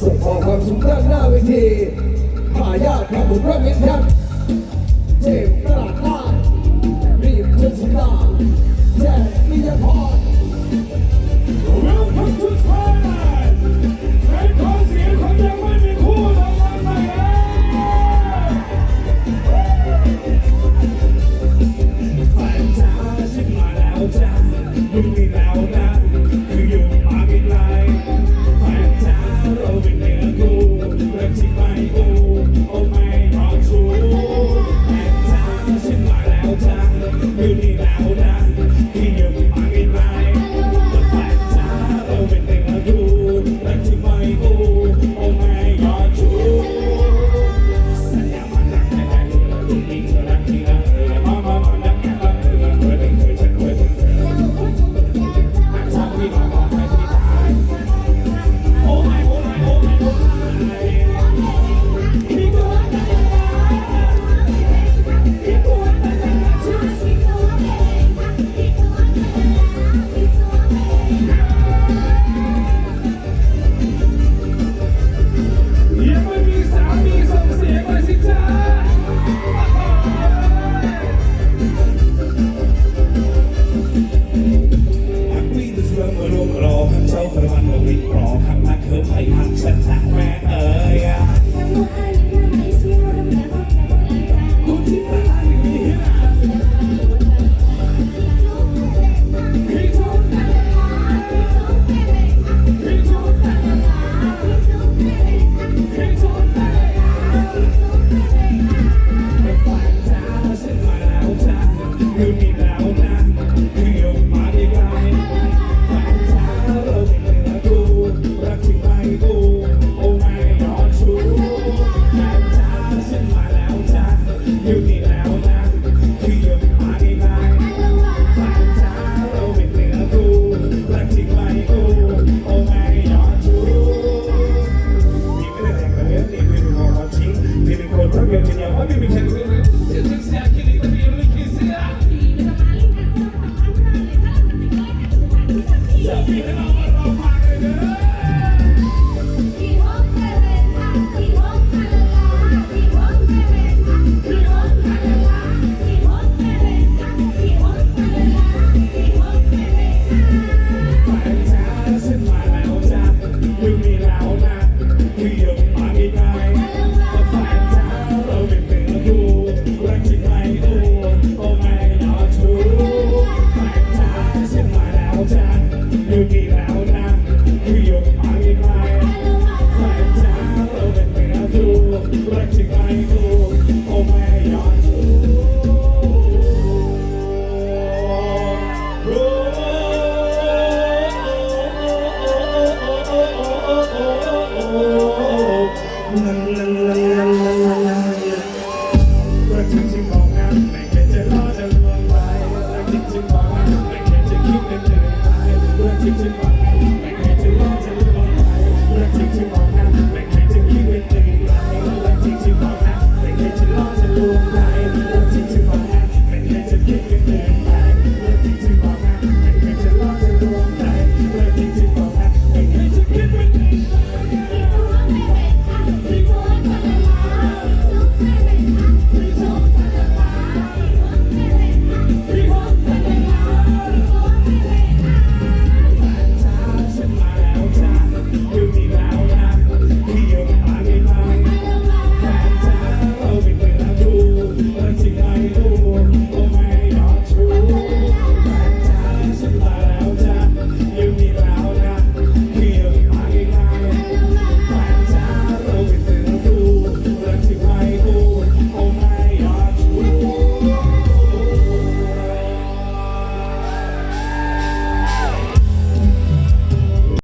ส่งออกความสุขด้านหน้าเวทีหายากครับผมรักเม็ดยักษ์เจ็บกระดาษรีบขึ้นสุดาแจ็คมิยาพร Welcome to Thailand เป็นขอเสียงคนยังไม่มีคู่ทำงานมาแล้ว Fantastic มล้ You keep out. Amen.